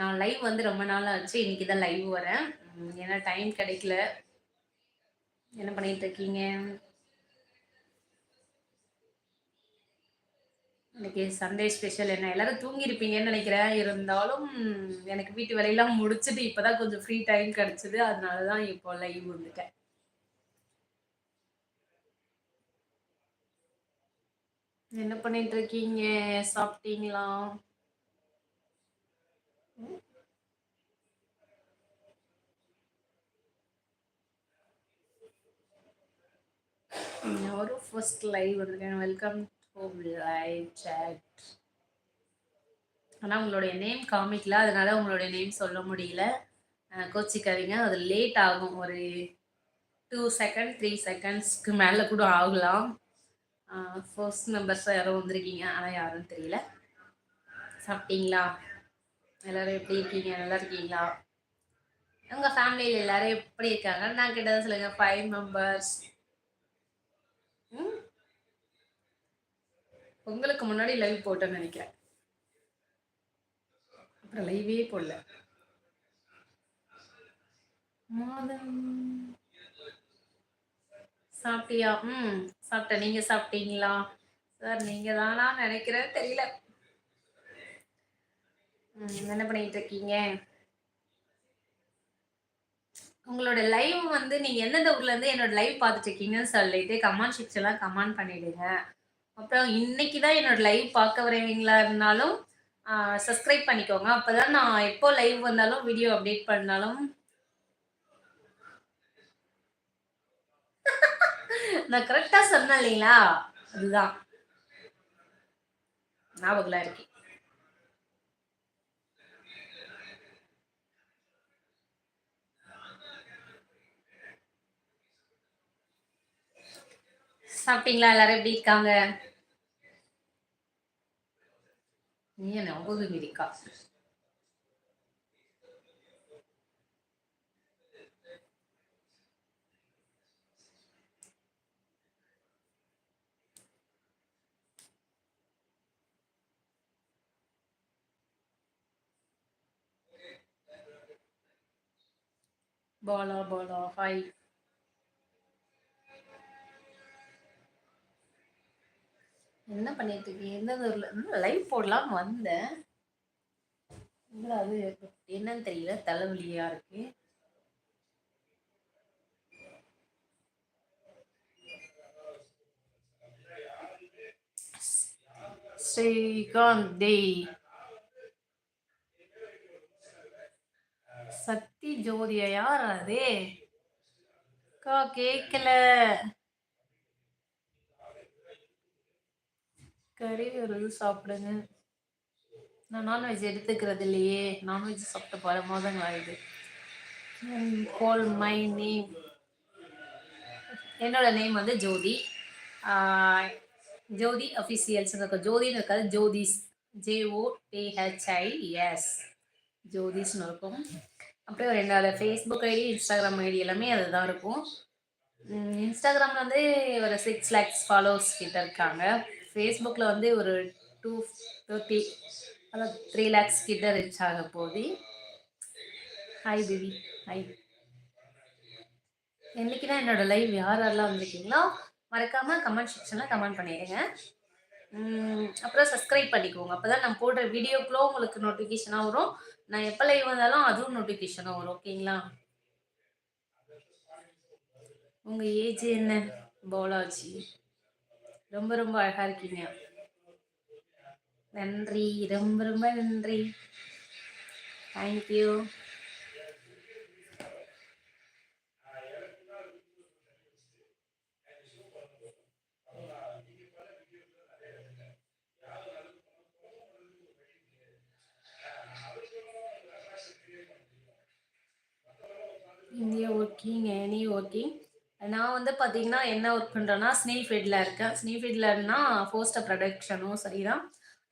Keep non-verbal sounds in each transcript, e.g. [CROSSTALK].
நான் லைவ் வந்து ரொம்ப நாள் ஆச்சு. இன்னைக்கு தான் லைவ் வரேன் ஏன்னா டைம் கிடைக்கல. என்ன பண்ணிட்டு இருக்கீங்க? இன்னைக்கு சண்டே ஸ்பெஷல் என்ன? எல்லாரும் தூங்கியிருப்பீங்கன்னு நினைக்கிறேன். இருந்தாலும் எனக்கு வீட்டு வேலையெல்லாம் முடிச்சுட்டு இப்போதான் கொஞ்சம் ஃப்ரீ டைம் கிடச்சிது. அதனால தான் இப்போ லைவ் வந்துட்டேன். என்ன பண்ணிட்டு இருக்கீங்க? சாப்பிட்டீங்களா? ஒரு ஃபர்ஸ்ட் லைவ் வந்திருக்கேன். வெல்கம் டு லைவ் சேட் ஆனால் உங்களுடைய நேம் காமிக்கல அதனால உங்களுடைய நேம் சொல்ல முடியல. கோச்சிக்காதீங்க. அது லேட் ஆகும். ஒரு டூ செகண்ட் த்ரீ செகண்ட்ஸ்க்கு மேலே கூட ஆகலாம். ஃபர்ஸ்ட் மெம்பர்ஸாக யாரோ வந்திருக்கீங்க. ஆனால் யாரும் தெரியல. சாப்பிட்டீங்களா? எல்லோரும் எப்படி இருக்கீங்க? நல்லா இருக்கீங்களா? உங்கள் ஃபேமிலியில் எல்லோரும் எப்படி இருக்காங்க? நான் கிட்டதான் சொல்லுங்கள் ஃபைவ் மெம்பர்ஸ் உங்களுக்கு முன்னாடி லைவ் போட்டேன்னு நினைக்கிறேன். அப்புறம் லைவே போடல. மாதம். சாப்பிட்டியா? ம் சாப்பிட்டேன். நீங்கள் சாப்பிட்டீங்களா? சார் நீங்கள் தானா நினைக்கிறேன் தெரியல. என்ன பண்ணிட்டு இருக்கீங்க? உங்களோட லைவ் வந்து நீங்க எந்தெந்த ஊர்ல இருந்து என்னோட லைவ் பார்த்துட்டு இருக்கீங்கன்னு சொல்லிட்டு கமெண்ட் செக்ஷன்லாம் கமெண்ட் பண்ணிடுங்க. அப்புறம் இன்னைக்கு தான் என்னோட லைவ் பார்க்க வரவீங்களா இருந்தாலும் சப்ஸ்கிரைப் பண்ணிக்கோங்க. அப்பதான் நான் எப்போ லைவ் வந்தாலும் வீடியோ அப்டேட் பண்ணாலும் [LAUGHS] நான் கரெக்டா சொன்னேன் இல்லைங்களா? அதுதான். ஞாபகம் இருக்கு. சாப்பிட்டீங்களா எல்லாரும் எப்படி இருக்காங்க நீ என்ன ஒன்பது இருக்கா பாலா பாலா ஹாய் என்ன பண்ணிட்டு இருக்கீங்க? எந்த ஊர்ல லைவ் போடலாம் வந்தேன். அது என்னன்னு தெரியல தலைவலியா இருக்கு. ஸ்ரீகாந்த். டே சக்தி ஜோதியா யார் அதே? அக்கா கேட்கல கறி வருது சாப்பிடுங்க. நான் நான்வெஜ் எடுத்துக்கிறது இல்லையே நான்வெஜ் சாப்பிட்ட பல மாதங்கள் ஆகுது. கால் மை நேம் என்னோட நேம் வந்து ஜோதி. ஜோதி அஃபிஷியல்ஸ் இருக்கும் ஜோதின்னு இருக்காது Jyothis. J O T H I S ஜோதிஸ்னு இருக்கும். ஒரு என்னோட ஃபேஸ்புக் ஐடி இன்ஸ்டாகிராம் ஐடி எல்லாமே அதுதான் இருக்கும். இன்ஸ்டாகிராமில் வந்து ஒரு சிக்ஸ் லேக்ஸ் ஃபாலோவர்ஸ் கிட்ட இருக்காங்க. ஃபேஸ்புக்கில் வந்து ஒரு டூ தேர்ட்டி அதான் த்ரீ லேக்ஸ் கிட்ட ரீச் ஆக போகுது. ஹாய் பேபி ஹாய் இன்னைக்கு தான் என்னோட லைவ் யார் யாரெல்லாம் வந்திருக்கீங்களோ மறக்காமல் கமெண்ட் செக்ஷனில் கமெண்ட் பண்ணிடுங்க. அப்புறம் சப்ஸ்கிரைப் பண்ணிக்கோங்க. அப்போ தான் நான் போடுற வீடியோக்குள்ளே உங்களுக்கு நோட்டிஃபிகேஷனாக வரும். நான் எப்போ லைவ் வந்தாலும் அதுவும் நோட்டிஃபிகேஷனாக வரும். ஓகேங்களா உங்கள் ஏஜ் என்ன? போலாஜி ரொம்ப ரொம்ப அழகா இருக்கீங்க. நன்றி. ரொம்ப ரொம்ப நன்றி. Thank you India working any working நான் வந்து பார்த்தீங்கன்னா என்ன ஒர்க் பண்ணுறேன்னா ஸ்னீல் இருக்கேன். ஸ்னீல் போஸ்டர் ப்ரொடக்ஷனும் சரி தான்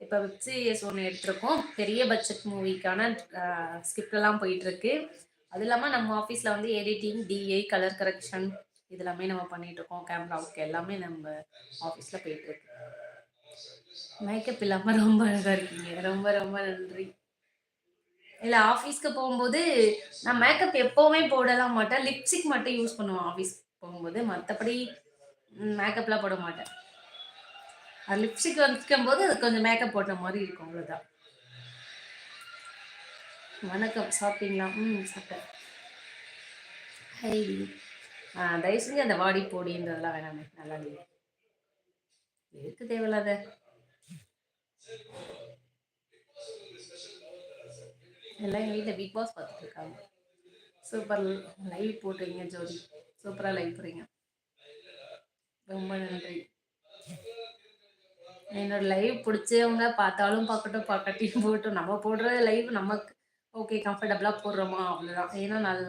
இப்போ வெப் சீரியஸ் ஒன்று எடுத்திருக்கோம். பெரிய பட்ஜெட் மூவிக்கான ஸ்கிரிப்டெல்லாம் போயிட்டுருக்கு. அது இல்லாமல் நம்ம ஆஃபீஸில் வந்து எடிட்டிங் டிஏ கலர் கரெக்ஷன் இது எல்லாமே நம்ம பண்ணிகிட்ருக்கோம் கேமரா ஒர்க் எல்லாமே நம்ம ஆஃபீஸில் போயிட்டுருக்கு மேக்கப் இல்லாமல் ரொம்ப அழகாக இருக்கீங்க. ரொம்ப ரொம்ப நன்றி. இல்லை ஆஃபீஸ்க்கு போகும்போது நான் மேக்கப் எப்போவுமே போடலாம் மாட்டேன். லிப்ஸ்டிக் மட்டும் யூஸ் பண்ணுவேன் ஆஃபீஸ் போகும்போது. மற்றபடி மேக்கப்லாம் போட மாட்டேன். அது லிப்ஸ்டிக் வைக்கும்போது அது கொஞ்சம் மேக்கப் போட்ட மாதிரி இருக்கும். அவ்வளோதான். வணக்கம். சாப்பிட்டீங்களா? ம் சாப்பிட்டேன். ஹை தயவு செஞ்சு அந்த வாடி போடின்றதெல்லாம் வேணாமே. நல்லா இல்லையே. எதுக்கு தேவையில்லாத? எல்லாம் எங்கள் வீட்டில் பிக் பாஸ் பார்த்துட்டு இருக்காங்க. சூப்பர் லைவ் போட்டுருங்க ஜோதி. சூப்பராக லைக் போகிறீங்க ரொம்ப நன்றி. என்னோட லைவ் பிடிச்சவங்க பார்த்தாலும் பார்க்கட்டும், பார்க்கட்டையும் போகட்டும். நம்ம போடுற லைவ் நமக்கு ஓகே கம்ஃபர்டபுளாக போடுறோமா அவ்வளோதான். ஏன்னா நான்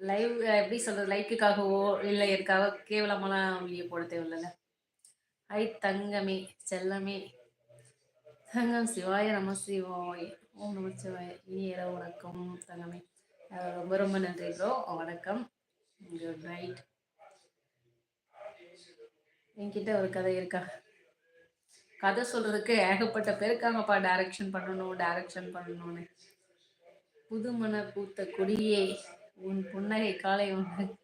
லைவ் எப்படி சொல்கிறது லைக்குக்காகவோ, இல்லை எதுக்காக கேவலமாலாம் வீடியோ போட தேவையில்ல ஹை தங்கமே, செல்லமே. தங்கம் சிவாய நம சிவாய. ஓம் சிவாய் இனி இரவு வணக்கம் தங்கமே. ரொம்ப ரொம்ப நன்றி ப்ரோ. வணக்கம். Good night. என்கிட்ட ஒரு கதை இருக்கா? கதை சொல்றதுக்கு ஏகப்பட்ட பேர் இருக்காங்கப்பா. டைரக்ஷன் பண்ணணும், டைரக்ஷன் பண்ணணும்னு. புதுமண பூத்த கொடியே உன் புன்னகை காலை உண்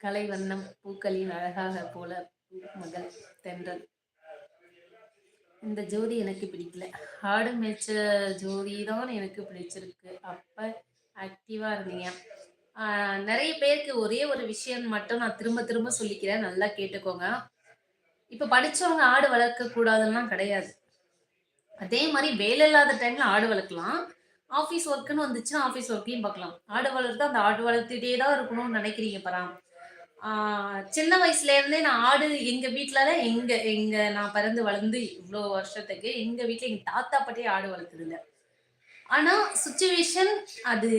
கலை வண்ணம் பூக்களின் அழகாக போல மகள் தென்றல். இந்த ஜோதி எனக்கு பிடிக்கல. ஆடு மேய்ச்ச ஜோதி தான் எனக்கு பிடிச்சிருக்கு. அப்ப ஆக்டிவா இருந்தீங்க. நிறைய பேருக்கு ஒரே ஒரு விஷயம் மட்டும் நான் திரும்ப திரும்ப சொல்லிக்கிறேன். நல்லா கேட்டுக்கோங்க. இப்ப படிச்சவங்க ஆடு வளர்க்க கூடாதுன்னுலாம் கிடையாது. அதே மாதிரி வேலை இல்லாத டைம்ல ஆடு வளர்க்கலாம். ஆஃபீஸ் ஒர்க்குன்னு வந்துச்சுன்னா, ஆஃபீஸ் ஒர்க்கையும் பார்க்கலாம். ஆடு வளர்த்து அந்த ஆடு வளர்த்துட்டே தான் இருக்கணும்னு நினைக்கிறீங்க பராம் சின்ன சின்ன வயசுலேருந்தே நான் ஆடு எங்க வீட்டுல தான் எங்க எங்க நான் பிறந்து வளர்ந்து இவ்வளோ வருஷத்துக்கு, எங்க வீட்டுல எங்க தாத்தா, பாட்டியே ஆடு வளர்த்ததில்ல. ஆனால் சுச்சுவேஷன் அது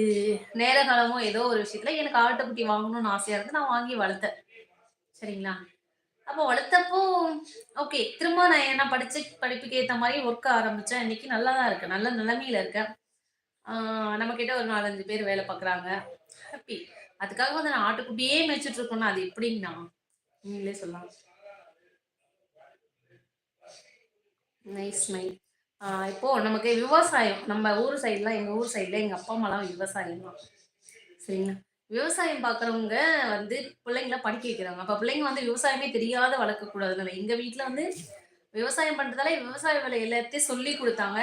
நேர காலமோ ஏதோ ஒரு விஷயத்துல எனக்கு ஆட்டுக்குட்டி வாங்கணும்னு ஆசையா இருந்து நான் வாங்கி வளர்த்தேன். சரிங்களா? அப்போ வளர்த்தப்போ ஓகே. திரும்ப நான் என்ன படிச்ச படிப்புக்கு ஏற்ற மாதிரி ஒர்க் ஆரம்பிச்சேன். இன்னைக்கு நல்லா தான் இருக்கு நல்ல நிலைமையில இருக்கேன். நம்ம கிட்ட ஒரு 4, 5 பேர் வேலை பார்க்குறாங்க. ஹாப்பி அதுக்காக வந்து நான் ஆட்டுக்குட்டியே மேய்ச்சிட்டு இருக்கோம்னா அது எப்படின்னா நீங்களே சொல்லலாம். Nice smile. இப்போது நமக்கு விவசாயம் நம்ம ஊர் சைட்லாம் எங்கள் ஊர் சைடில் எங்கள் அப்பா, அம்மாலாம் விவசாயம் தான். சரிங்களா? விவசாயம் பார்க்குறவங்க வந்து பிள்ளைங்கள படிக்க வைக்கிறாங்க. அப்போ பிள்ளைங்க வந்து விவசாயமே தெரியாத வளர்க்கக்கூடாதுல்ல. எங்கள் வீட்டில் வந்து விவசாயம் பண்ணுறதால விவசாய வேலை எல்லாத்தையும் சொல்லிக் கொடுத்தாங்க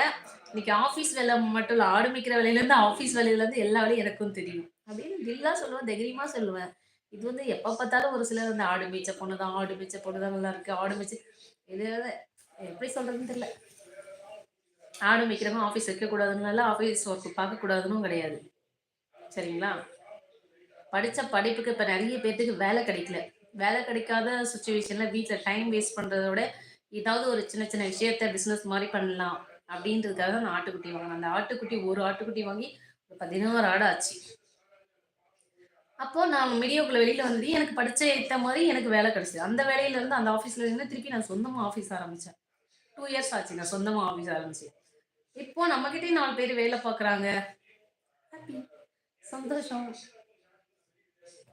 இன்னைக்கு ஆஃபீஸ் வேலை மட்டும் இல்லை ஆடு மேய்க்கிற வேலையிலேருந்து, ஆஃபீஸ் வேலையிலேருந்து எல்லா வேலையும் எனக்கும் தெரியும். அப்படின்னு தில்லா சொல்லுவேன், தைரியமா சொல்லுவேன். இது வந்து எப்போ பார்த்தாலும் ஒரு சிலர் வந்து ஆடு மேய்ச்ச பொண்ணு தான், ஆடு மேய்ச்ச பொண்ணு தான் நல்லா இருக்குது ஆடு மீச்சு இது எப்படி சொல்கிறதுன்னு தெரியல. ஆடும் விற்கிறவங்க ஆஃபீஸ் வைக்கக்கூடாதுன்னு ஆஃபீஸ் ஒர்க் பார்க்கக்கூடாதுன்னு கிடையாது. சரிங்களா? படித்த படிப்புக்கு இப்போ நிறைய பேர்த்துக்கு வேலை கிடைக்கல. வேலை கிடைக்காத சுச்சுவேஷனில் வீட்டில் டைம் வேஸ்ட் பண்ணுறத விட, ஏதாவது ஒரு சின்ன சின்ன விஷயத்த பிஸ்னஸ் மாதிரி பண்ணலாம். அப்படின்றதுக்காக தான் நான் ஆட்டுக்குட்டி வாங்கினேன் அந்த ஆட்டுக்குட்டி ஒரு ஆட்டுக்குட்டி வாங்கி ஒரு 16 ஆடு ஆச்சு. அப்போ நான் மீடியோக்குள்ள வெளியில வந்து எனக்கு படிச்ச ஏற்ற மாதிரி எனக்கு வேலை கிடைச்சது. அந்த வேலையில இருந்து அந்த ஆஃபீஸ்ல இருந்து திருப்பி நான் சொந்தமா ஆஃபீஸ் ஆரம்பிச்சேன். டூ இயர்ஸ் ஆச்சு நான் சொந்தமா ஆஃபீஸ் ஆரம்பித்தேன் இப்போ நம்மகிட்டயும் 4 பேர் வேலை பார்க்குறாங்க. சந்தோஷம்.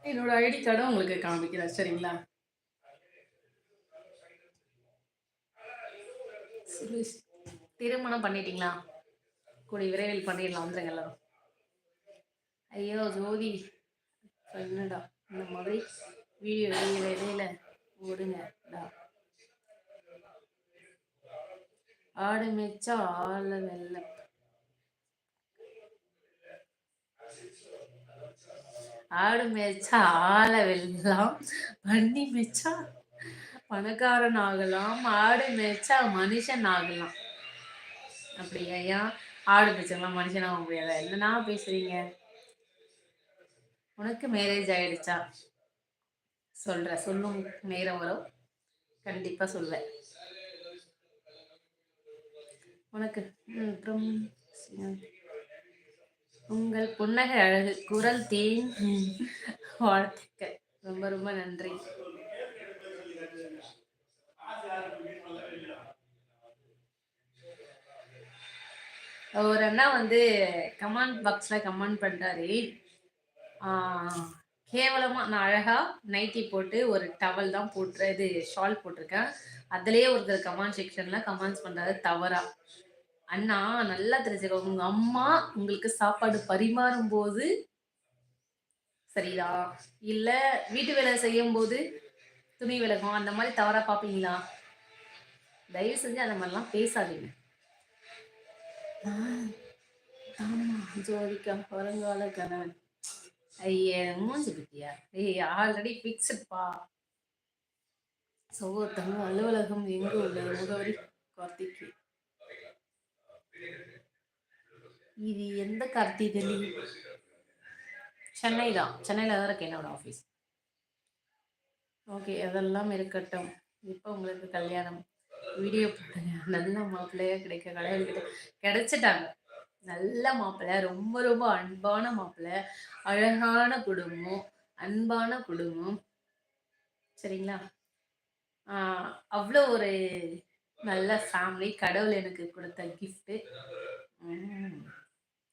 என்னோட ஐடி கார்ட உங்களுக்கு காமிக்கிறேன். சரிங்களா? திருமணம் பண்ணிட்டீங்களா? கூடிய விரைவில் பண்ணிடலாம். வந்துருங்க எல்லாரும். ஐயோ! ஜோதி என்னடா இந்த மாதிரி வீடியோ இடையில இடையில ஓடுங்கடா. ஆடு மேய்ச்சா ஆள வெல்ல ஆடு மேய்ச்சா ஆள வெல்லாம் வண்டி மேய்ச்சா பணக்காரன் ஆகலாம். ஆடு மேய்ச்சா மனுஷன் ஆகலாம். அப்படியாய்யா? ஆடு மேய்ச்சலாம் மனுஷன் ஆக முடியாதா? என்னண்ணா பேசுறீங்க? உனக்கு மேரேஜ் ஆயிடுச்சா? சொல்றேன். சொல்லும் நேரம் வரும். கண்டிப்பா சொல்வேன். உனக்கு அப்புறம் உங்கள் புன்னகை அழகு. குரல் தேன் வாழ்த்துக்கள். ரொம்ப ரொம்ப நன்றி. ஒரு அண்ணா வந்து கமெண்ட் பாக்ஸ்ல கமெண்ட் பண்றாரு. கேவலமா நான் அழகா நைட்டி போட்டு ஒரு டவல் தான் போட்டு இது ஷால் போட்டிருக்கேன். அதுலயே ஒருத்தர் கமெண்ட் செக்ஷன்ல கமெண்ட்ஸ் பண்றாரு தவறா. அண்ணா நல்லா தெரிஞ்சுக்கோ. உங்க அம்மா உங்களுக்கு சாப்பாடு பரிமாறும் போது சரிதா இல்ல வீட்டு வேலை செய்யும் போது துணி விலகும். அந்த மாதிரி தவறா பாப்பீங்களா தயவு செஞ்சு அந்த மாதிரிலாம் பேசாதீங்க. ஜோதிக்கா வருங்கால கணவன். ஐய மூஞ்சி பத்தியா ஏய் ஆல்ரெடி ஃபிக்ஸ்டுப்பா சோத்தங்க அலுவலகம் எங்க உள்ளது முகவரி? கார்த்திக்கு இது எந்த கார்த்தி டெல்லி சென்னை தான் சென்னையில் தான் இருக்கு என்னோட ஆஃபீஸ் ஓகே அதெல்லாம் இருக்கட்டும். இப்போ உங்களுக்கு கல்யாணம். வீடியோ போட்டுங்க நல்ல மாப்பிள்ளையாக கிடைக்க கடவுள்கிட்ட கிடைச்சிட்டாங்க. நல்ல மாப்பிள்ளை. ரொம்ப ரொம்ப அன்பான மாப்பிள்ளை. அழகான குடும்பம். அன்பான குடும்பம். சரிங்களா? அவ்வளோ ஒரு நல்ல ஃபேமிலி கடவுள் எனக்கு கொடுத்த கிஃப்ட்டு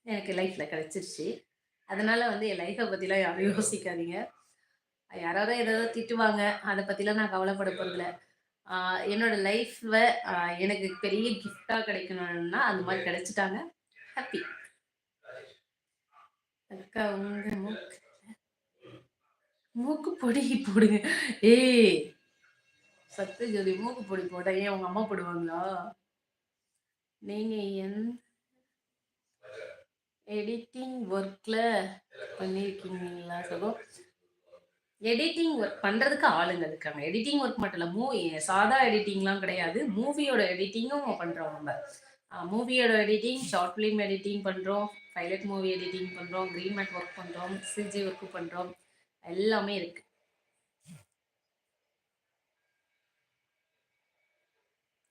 எனக்கு லைஃப்பில் கிடச்சிருச்சு. அதனால் வந்து என் லைஃப்பை பற்றிலாம் யாரும் யோசிக்காதீங்க. யாராவது ஏதாவது திட்டுவாங்க. அதை பற்றிலாம் நான் கவலைப்பட போகிறதில்ல என்னோட லைஃப்பில் எனக்கு பெரிய கிஃப்டாக கிடைக்கணும்னா அந்த மாதிரி கிடைச்சிட்டாங்க. ஹாப்பி அக்கா உங்கள் மூக்கு. மூக்கு பொடி போடுங்க. ஏய். சத்து ஜோதி மூக்கு பொடி போட ஏன் உங்க அம்மா போடுவாங்களா? நீங்க என் எடிட்டிங் ஒர்க்ல பண்ணியிருக்கீங்களா சகோ? எடிட்டிங் ஒர்க் பண்ணுறதுக்கு ஆளுங்க இருக்காங்க. எடிட்டிங் ஒர்க் மட்டும் இல்லை மூவி சாதா எடிட்டிங்லாம் கிடையாது. மூவியோட எடிட்டிங்கும் பண்ணுறோம் நம்ம மூவியோட எடிட்டிங் ஷார்ட் ஃபிலிம் எடிட்டிங் பண்ணுறோம் பைலட் மூவி எடிட்டிங் பண்ணுறோம் கிரீன் மேட் ஒர்க் பண்ணுறோம் சிஜி ஒர்க் பண்ணுறோம் எல்லாமே இருக்குது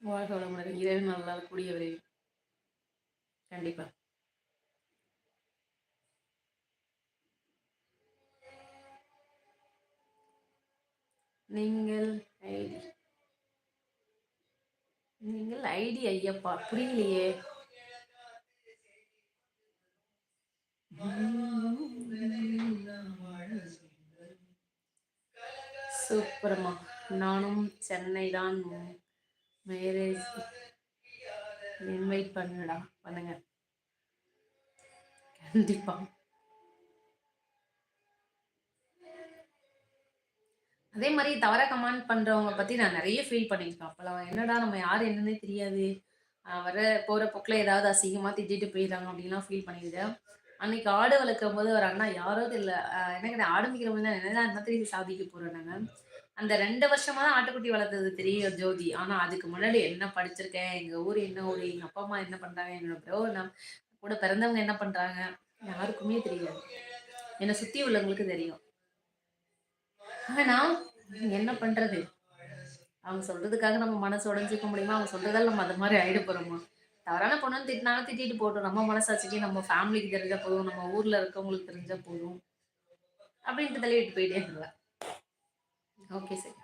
வாழ்க வளமுடன் இரவு நல்லா கூடிய விரைவில் கண்டிப்பாக நீங்கள் ஐடி. நீங்கள் ஐடி ஐயப்பா புரியலையே. சூப்பரம்மா நானும் சென்னை தான் மேரேஜ் இன்வைட் பண்ணுடா பண்ணுங்க. கண்டிப்பா. அதே மாதிரி தவற கமெண்ட் பண்றவங்க பத்தி நான் நிறைய ஃபீல் பண்ணியிருக்கேன் அப்பெல்லாம் என்னடா நம்ம யார் என்னன்னே தெரியாது. வர போற பொக்கில் ஏதாவது அசிங்கமா திட்டிட்டு போயிடுறாங்க அப்படின்லாம் ஃபீல் பண்ணியிருக்கேன். அன்னைக்கு ஆடு வளர்க்கும் போது ஒரு அண்ணா யாரோ தெரியல. எனக்கு ஆடு மிக்கிறவங்க என்ன என்ன தெரியுது சாதிக்க போறோம் நாங்க அந்த ரெண்டு வருஷமா தான் ஆட்டுக்குட்டி வளர்த்தது தெரியும் ஜோதி. ஆனா அதுக்கு முன்னாடி என்ன படிச்சிருக்கேன் எங்க ஊர் என்ன ஊர் எங்க அப்பா அம்மா என்ன பண்றாங்க என்னோட ப்ரோ என்ன கூட பிறந்தவங்க என்ன பண்றாங்க யாருக்குமே தெரியாது. என்னை சுத்தி உள்ளவங்களுக்கு தெரியும். ஆனா என்ன பண்றது? அவங்க சொல்றதுக்காக நம்ம மனசு உடஞ்சிக்க முடியுமா? அவங்க சொல்றதால நம்ம அது மாதிரி ஆயிட போறோமா? தவறான பொண்ணு திட்டினாலும் திட்டிட்டு போட்டோம் நம்ம மனசாட்சிக்கு நம்ம ஃபேமிலிக்கு தெரிஞ்சா போதும். நம்ம ஊர்ல இருக்கவங்களுக்கு தெரிஞ்சா போதும். அப்படின்ட்டு தள்ளி விட்டு போயிட்டே இருந்தேன் ஓகே சார்.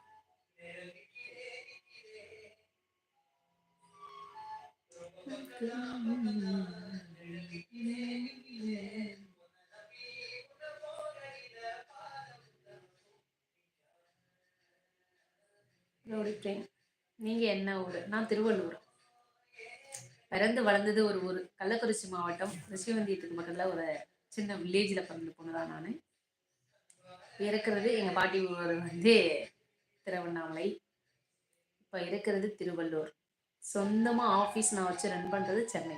நீங்கள் என்ன ஊர்? நான் திருவள்ளூர். பிறந்து வளர்ந்தது ஒரு ஊர். கள்ளக்குறிச்சி மாவட்டம். ரிஷிவந்தியத்துக்கு பக்கத்தில் ஒரு சின்ன வில்லேஜில் பிறந்து போனதான் நான். இருக்கிறது எங்கள் பாட்டி ஊர் வந்து திருவண்ணாமலை. இப்போ இருக்கிறது திருவள்ளூர். சொந்தமாக ஆஃபீஸ் நான் வச்சு ரன் பண்ணுறது சென்னை.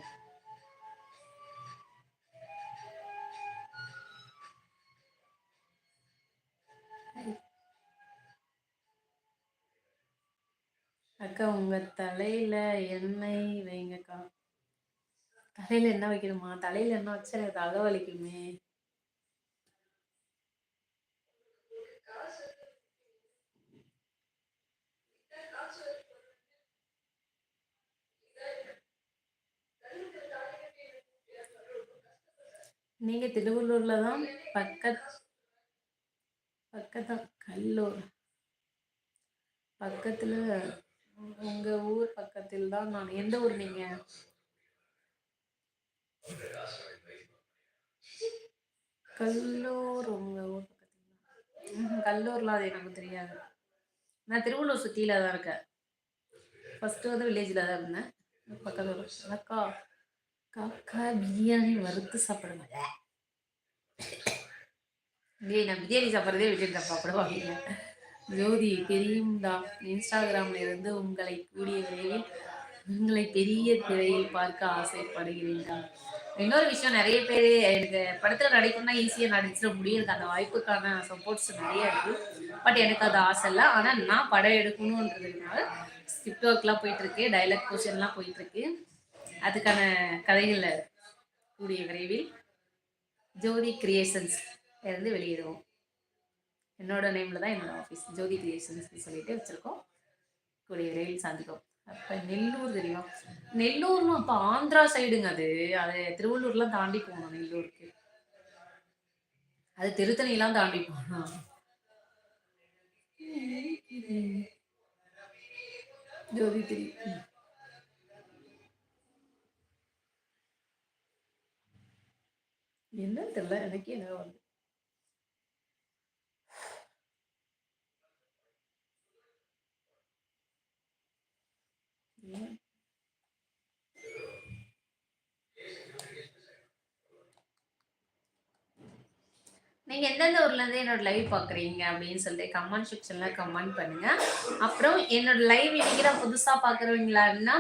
அக்கா உங்க தலையில எண்ணெய் வைங்கக்கா. தலையில என்ன வைக்கணுமா? தலையில என்ன வச்சா தலை வலிக்குமே. நீங்க திருவள்ளூர்ல தான் பக்கத் பக்கத்தான் கல்லூர். பக்கத்துல உங்க ஊர் பக்கத்தில் தான் நான் எந்த ஊர் நீங்க? கல்லூர் உங்க ஊர் பக்கத்தில் கல்லூர்லாம் அது எனக்கு தெரியாது. நான் திருவள்ளூர் சுற்றியில் தான் இருக்கேன். ஃபஸ்ட்டு வந்து வில்லேஜில் தான் இருந்தேன். பக்கத்தில் அக்கா காக்கா பிரியாணி வறுத்து சாப்பிட மாட்டேன் டேய் நான் பிரியாணி சாப்பிட்றதே விட்டுட்டேன் சாப்பிடுவோம் அப்படின்னா ஜோதி தெரியும் தான் இன்ஸ்டாகிராம்ல இருந்து உங்களை கூடிய விரைவில் உங்களை பெரிய திரையில் பார்க்க ஆசைப்படுகிறீர்கள்? இன்னொரு விஷயம் நிறைய பேர் எனக்கு படத்துல நடிக்கணும்னா ஈஸியாக நடிச்சிட முடியும் அந்த வாய்ப்புக்கான சப்போர்ட்ஸ் நிறைய இருக்கு. பட் எனக்கு அது ஆசை இல்லை. ஆனால் நான் படம் எடுக்கணுன்றதுனால ஸ்கிரிப்ட் ஒர்க்லாம் போயிட்டு இருக்கு டைலாக் போர்ஷன்லாம் போயிட்டு இருக்கு. அதுக்கான கதைகளில் கூடிய விரைவில் ஜோதி கிரியேஷன்ஸ் இருந்து வெளியிடுவோம். என்னோட நேமில் தான் என்னோட ஆஃபீஸ் ஜோதி கிரியேஷன்ஸ்னு சொல்லிட்டு வச்சுருக்கோம். கூடிய விரைவில் சந்திக்கும் அப்போ நெல்லூர் தெரியும்? நெல்லூர்னு அப்போ ஆந்திரா சைடுங்க அது. அது திருவள்ளூர்லாம் தாண்டி போகணும் நெல்லூருக்கு. அது திருத்தணிலாம் தாண்டி போகணும். ஜோதி தெரியும் என்னன்னு தெரியல எனக்கே என்ன வந்து நீங்க எந்தெந்த ஊர்ல இருந்து என்னோட லைவ் பாக்குறீங்க அப்படின்னு சொல்லிட்டு கமெண்ட் செக்ஷன்ல கமெண்ட் பண்ணுங்க. அப்புறம் என்னோட லைவ் இன்னைக்கு தான் புதுசா பாக்குறவங்களான்னா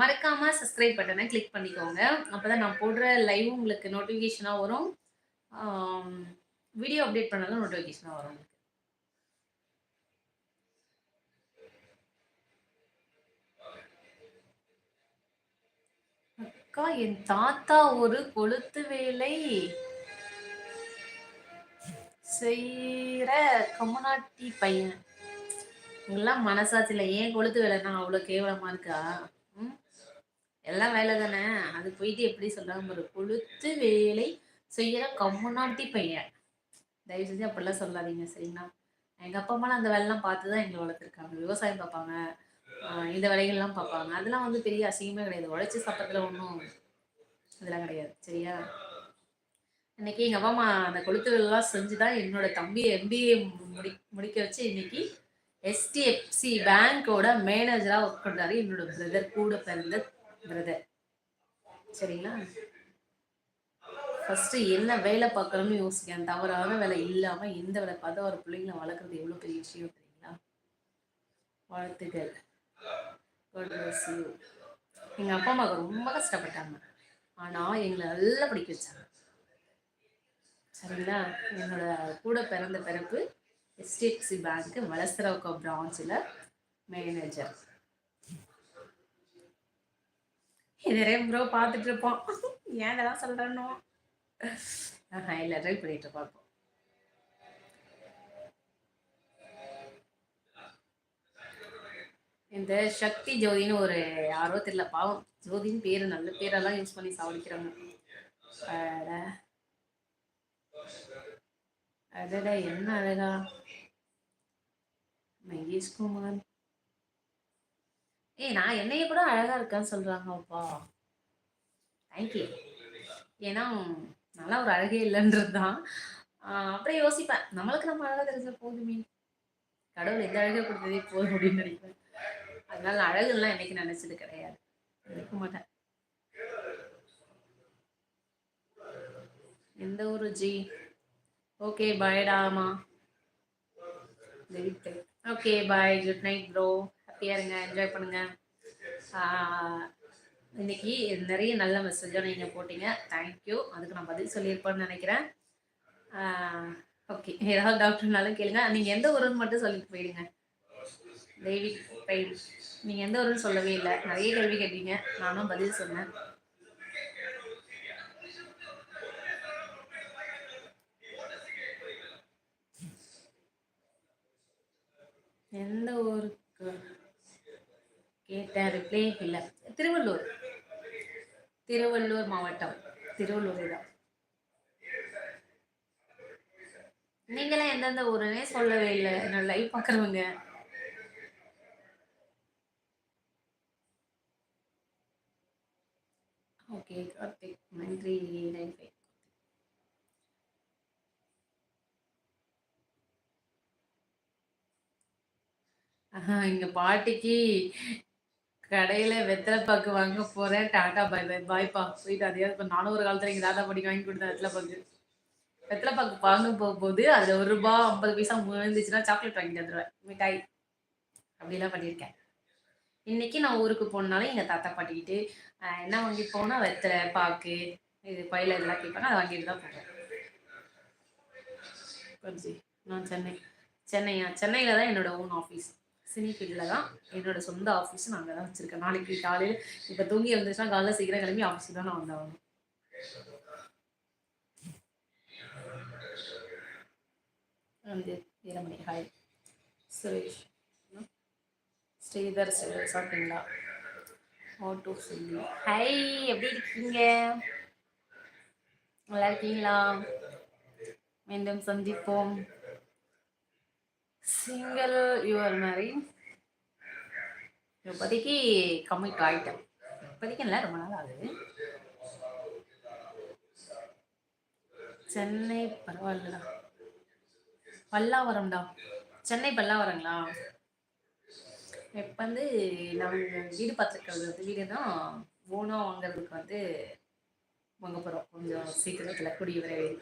மறக்காம சப்ஸ்கிரைப் பட்டனை கிளிக் பண்ணிக்கோங்க. அப்பதான் நான் போடுற லைவ் உங்களுக்கு நோட்டிஃபிகேஷனாக வரும். வீடியோ அப்டேட் பண்ணாலும் நோட்டிஃபிகேஷனாக வரும் அக்கா என் தாத்தா ஒரு கொளுத்து வேலை. செய்யற கம்மநாட்டி பையன். எல்லாம் மனசாட்சியில் ஏன் கொளுத்து வேலைன்னா அவ்வளோ கேவலமா இருக்கா? ம்? எல்லாம் வேலை தானே? அது போயிட்டு எப்படி சொல்கிறாங்க ஒரு கொளுத்து வேலை செய்யற கம்முனாட்டி பையன். தயவு செஞ்சு அப்படிலாம் சொல்லாதீங்க சரிங்களா? எங்க அப்பா அம்மாலாம் அந்த வேலைலாம் பார்த்து தான் எங்களை வளர்த்துருக்காங்க. விவசாயம் பார்ப்பாங்க. இந்த வேலைகள்லாம் பார்ப்பாங்க. அதெல்லாம் வந்து பெரிய அசிங்கமே கிடையாது. உழைச்சி சாப்பிட்றதுல ஒன்றும் இதெல்லாம் கிடையாது. சரியா? இன்னைக்கு எங்கள் அப்பா அம்மா அந்த கொளுத்துகள்லாம் செஞ்சு தான் என்னோட தம்பி எம்பிஏ முடி முடிக்க வச்சு இன்னைக்கு எஸ்டிஎஃப்சி பேங்கோட மேனேஜராக ஒர்க் பண்ணுறாரு என்னோட பிரதர் கூட பிறந்த பிரதர் சரிங்களா? ஃபஸ்ட்டு என்ன வேலை பார்க்கணும்னு யோசிக்கேன் தவறான வேலை இல்லாமல் எந்த வேலை பார்த்தா ஒரு பிள்ளைங்களை வளர்க்குறது எவ்வளோ பெரிய விஷயம் தெரியுங்களா? வாழ்த்துக்கள். எங்கள் அப்பா அம்மாவுக்கு ரொம்ப கஷ்டப்பட்டாங்க. ஆனால் எங்களை நல்லா படிக்க வச்சாங்க. சரிங்களா என்னோட கூட பிறந்த பிறப்பு ஹெச்டிஎஃப்சி பேங்க்கு வளசரவுக்கா பிரான்ச்சில் மேனேஜர் நிறைய ப்ரோ பார்த்துட்டு இருப்போம். ஏன் இதெல்லாம் சொல்கிறேன்னோ இல்லை ட்ரை பண்ணிட்டு பார்ப்போம் இந்த சக்தி ஜோதின்னு ஒரு யாரோ தெரியல பாவம். ஜோதின்னு பேர் நல்ல பேரெல்லாம் யூஸ் பண்ணி சாவடிக்கிறாங்க. அதடா என்ன அழகா. மகேஷ் குமார். ஏய் நான் என்னைய கூட அழகா இருக்கான்னு சொல்றாங்க அப்பா. தேங்க்யூ ஏன்னா நல்லா ஒரு அழகே இல்லைன்றது தான் யோசிப்பேன் நம்மளுக்கு நம்ம அழகா தெரிஞ்ச போதுமே. கடவுள் எந்த அழகை கொடுத்ததே போதும் அப்படின்னு நினைப்பேன். அதனால அழகுலாம் என்னைக்கு நினைச்சது கிடையாது. நினைக்க மாட்டேன். எந்த ஊரு ஜி? Okay பாய்டாமா okay bye good night bro ஹாப்பியாக இருங்க என்ஜாய் பண்ணுங்க. இன்னைக்கு நிறைய நல்ல மெசேஜாக நீங்கள் போட்டீங்க. தேங்க்யூ அதுக்கு நான் பதில் சொல்லியிருப்பேன்னு நினைக்கிறேன். ஓகே ஏதாவது டாக்டர்னாலும் கேளுங்க. நீங்கள் எந்த ஊருன்னு மட்டும் சொல்லிட்டு போயிடுங்க. தெய்வீக் பெயின் நீங்கள் எந்த ஊருன்னு சொல்லவே இல்லை. நிறைய கேள்வி கேட்டீங்க. நானும் பதில் சொன்னேன் எந்த ஊருக்கு கேட்டேன் ரிப்ளே இல்லை. திருவள்ளூர். திருவள்ளூர் மாவட்டம். திருவள்ளூர் தான். நீங்களாம் எந்தெந்த ஊருன்னே சொல்லவே இல்லை. என்னோட லைவ் பார்க்குறவங்க ஓகே கார்த்திக் நன்றி நன்றி எங்க பாட்டிக்கு கடையில வெத்தலை பாக்கு வாங்க போறேன். டாடா பாய் பை பாய்ப்பா ஸ்வீட் அதே இப்போ நானும் ஒரு காலத்துல இங்க தாத்தா படிக்க வாங்கி கொடுத்தேன் வெத்தலை பாக்கு. வெத்தலை பாக்கு வாங்க போகும்போது அதுல ஒரு ரூபா ஐம்பது பைசா இருந்துச்சுன்னா சாக்லேட் வாங்கிட்டு வந்துடுவேன் மிட்டாய். அப்படிலாம் பண்ணியிருக்கேன். இன்னைக்கு நான் ஊருக்கு போனாலும் எங்கள் தாத்தா பாட்டிக்கிட்டு என்ன வாங்கி போனா வெத்தலை பாக்கு இது பயில இதெல்லாம் கேட்பாங்க அதை வாங்கிட்டு தான் போவேன். நான் சென்னை. சென்னையா? சென்னையில் தான் என்னோட ஓன் ஆஃபீஸ் சினிஃபீல்டில் தான் என்னோட சொந்த ஆஃபீஸ் நான் அங்கே தான் வச்சுருக்கேன். நாளைக்கு காலையில் இப்போ தூங்கி வந்துச்சுன்னா காலையில் சீக்கிரம் கிளம்பி ஆஃபீஸுக்கு தான் நான் வந்தாகணும் வந்து வீரமணி ஹாய் சுரேஷ். ஸ்ரீதர் சாப்பிட்டீங்களா? ஓட்டு சொல்லி. ஹை எப்படி இருக்கீங்க? நல்லா இருக்கீங்களா? மீண்டும் சந்திப்போம். சிங்கிள் யுவர் மேரி இப்போதைக்கு கம்மிட் ஆகிட்டேன் இப்போதைக்கு இல்லை ரொம்ப நாள் ஆகுது. சென்னை பரவாயில்லடா. பல்லாவரம்டா சென்னை பல்லாவரங்களா இப்போ வந்து நாங்கள் வீடு பார்த்துருக்கிறது வந்து வீடு தான் ஓனாக வாங்குறதுக்கு வந்து வாங்க போகிறோம் கொஞ்சம் சீக்கிரத்தில் குடி விரைவில்.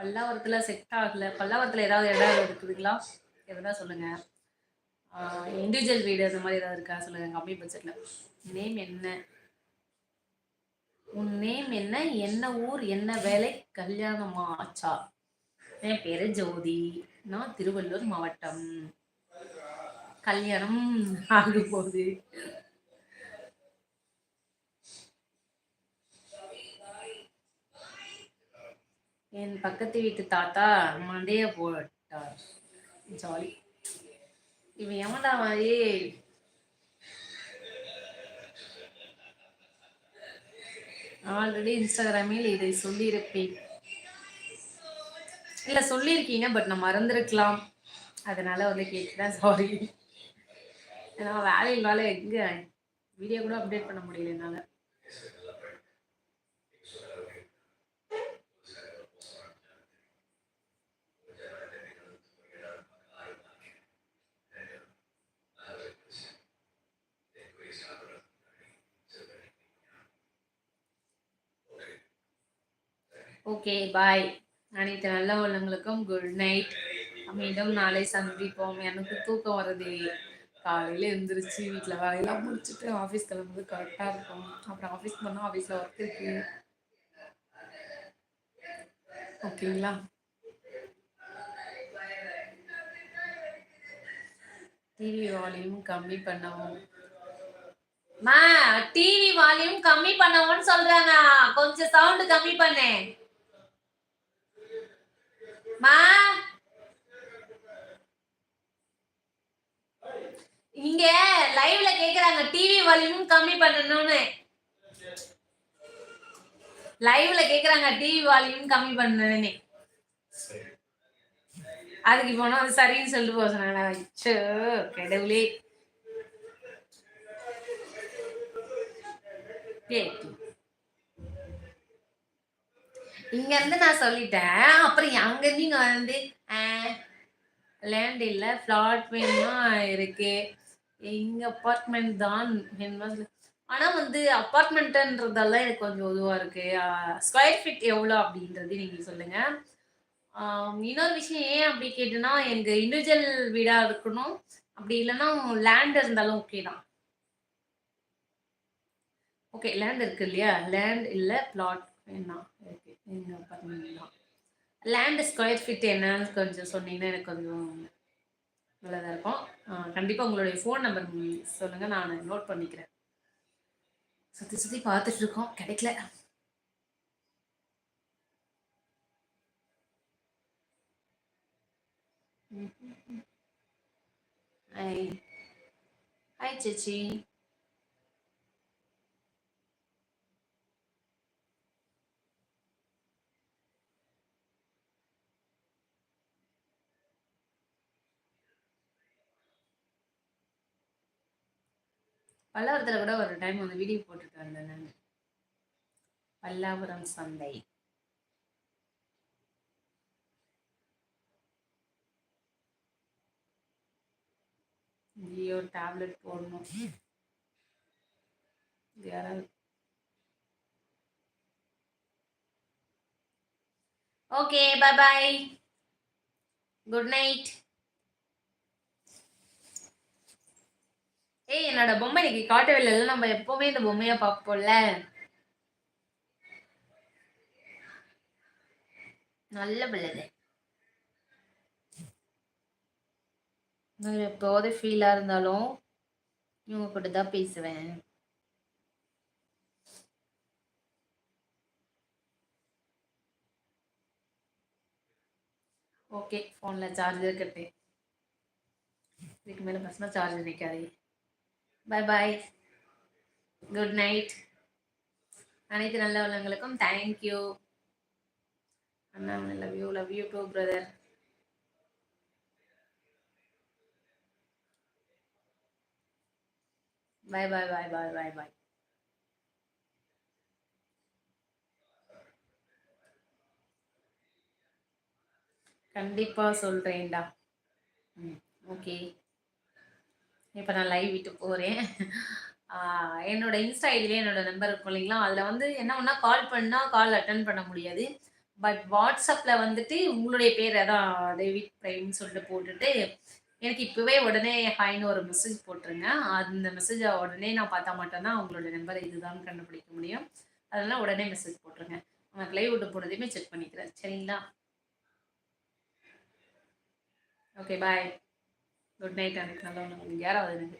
பல்லாவரத்தில் செட் ஆகல. பல்லாவரத்தில் ஏதாவது இடம் இருக்குதுங்களா? எதுனா சொல்லுங்கள் இண்டிவிஜுவல் வீடு அந்த மாதிரி ஏதாவது இருக்கா? சொல்லுங்கள் கம்மி பட்ஜெட்டில் நேம் என்ன? உன் நேம் என்ன? என்ன ஊர்? என்ன வேலை? கல்யாணமா ஆச்சா? என் பேரு ஜோதி. நான் திருவள்ளூர் மாவட்டம். கல்யாணம் ஆகும் போகுது. என் பக்கத்து வீட்டு தாத்தா மண்டைய போட்டார். ஜாலி இவன் எவன்டா மாதிரி? ஆல்ரெடி இன்ஸ்டாகிராமில் இதை சொல்லியிருப்பேன். இல்லை சொல்லியிருக்கீங்க பட் நான் மறந்துருக்கலாம். அதனால வந்து கேட்குறேன் சாரி ஏன்னா வேலையில் வேலை எங்கே? வீடியோ கூட அப்டேட் பண்ண முடியல என்னால். ஓகே பாய் அனைத்து நல்ல உள்ளங்களுக்கும் குட் நைட் மீண்டும் நாளை சந்திப்போம். எனக்கு தூக்கம் வருது. காலையில் எழுந்திரிச்சு வீட்டில் வேலையெல்லாம் முடிச்சுட்டு ஆஃபீஸ் கிளம்புறது கரெக்டாக இருக்கும். அப்புறம் ஆஃபீஸ் போனால் ஆஃபீஸில் ஒர்க் இருக்கு. ஓகேங்களா டிவி வால்யூம் கம்மி பண்ணவும். மா டிவி வால்யூம் கம்மி பண்ணவும்னு சொல்றாங்க கொஞ்சம் சவுண்ட் கம்மி பண்ணேன் மா. இங்க லைவ்ல கேக்குறாங்க டிவி வால்யூம் கம்மி பண்ணணும்னு. லைவ்ல கேக்குறாங்க டிவி வால்யூம் கம்மி பண்ணணும்னு. அதுக்கு போனோம் அது சரின்னு சொல்லிட்டு போக சொன்னாங்க. அச்சோ கடவுளே. இங்க இருந்து நான் சொல்லிட்டேன். அப்புறம் அங்க நீங்க வந்து லேண்ட் இல்ல பிளாட் வேணுமா இருக்கு. எங்க அப்பார்ட்மெண்ட் தான் ஆனா வந்து அப்பார்ட்மெண்ட்ன்றதெல்லாம் எனக்கு கொஞ்சம் இதுவா இருக்கு. ஸ்கொயர் ஃபீட் எவ்வளோ அப்படின்றது நீங்க சொல்லுங்க. இன்னொரு விஷயம் ஏன் அப்படி கேட்டுனா எங்க இண்டிவிஜுவல் வீடா இருக்கணும். அப்படி இல்லைன்னா லேண்ட் இருந்தாலும் ஓகே தான். ஓகே லேண்ட் இருக்கு இல்லையா? லேண்ட் இல்லை பிளாட் வேணா இருக்கு எங்கள் தான் லேண்டு ஸ்கொயர் ஃபீட் என்னன்னு கொஞ்சம் சொன்னீங்கன்னா எனக்கு கொஞ்சம் நல்லதாக இருக்கும். கண்டிப்பாக உங்களுடைய ஃபோன் நம்பர் சொல்லுங்கள் நான் நோட் பண்ணிக்கிறேன். சுற்றி சுற்றி பார்த்துட்டு இருக்கோம். கிடைக்கல. ஹாய் ஹாய் சேச்சி. பல்லாவரத்தில் கூட ஒரு டைம் வந்து வீடியோ போட்டுட்டு வந்தேன் நான். பல்லாவரம் சந்தை. ஜியோ டேப்லெட் போடணும். யாராவது? Okay bye bye good night ஏய் என்னோட பொம்மை இன்னைக்கு காட்டவில்லை இல்லை. நம்ம எப்பவுமே இந்த பொம்மையா பார்ப்போம்ல. நல்ல பிள்ளைது நான் எப்போது ஃபீலாக இருந்தாலும் இவங்க கூட தான் பேசுவேன் ஓகே ஃபோனில் சார்ஜர் கட்டு. இதுக்கு மேலே பசங்க சார்ஜர் நிற்காது பை பாய் குட் நைட் அனைத்து நல்ல உள்ளவங்களுக்கும் thank you Anna love you love you too brother bye bye bye bye bye bye கண்டிப்பாக சொல்கிறேன்டா ம் ஓகே இப்போ நான் லைவ் விட்டு போகிறேன் என்னோட இன்ஸ்டா ஐடியிலே என்னோட நம்பர் இருக்கும் இல்லைங்களா? அதில் வந்து என்ன ஒன்றா கால் பண்ணால் கால் அட்டன் பண்ண முடியாது. பட் வாட்ஸ்அப்பில் வந்துட்டு உங்களுடைய பேர் அதான் டேவிட் பிரைம்னு சொல்லிட்டு போட்டுட்டு எனக்கு இப்போவே உடனே ஹாய்னு ஒரு மெசேஜ் போட்டுருங்க. அந்த மெசேஜை உடனே நான் பார்த்தா மட்டும்தான் அவங்களோட நம்பர் இதுதான் கண்டுபிடிக்க முடியும். அதெல்லாம் உடனே மெசேஜ் போட்டுருங்க. உங்களுக்கு லைவ் விட்டு போனதையுமே செக் பண்ணிக்கிறேன். சரிங்களா? ஓகே பாய் குட் நைட் அன்னைக்கு நல்லா யாராவது எனக்கு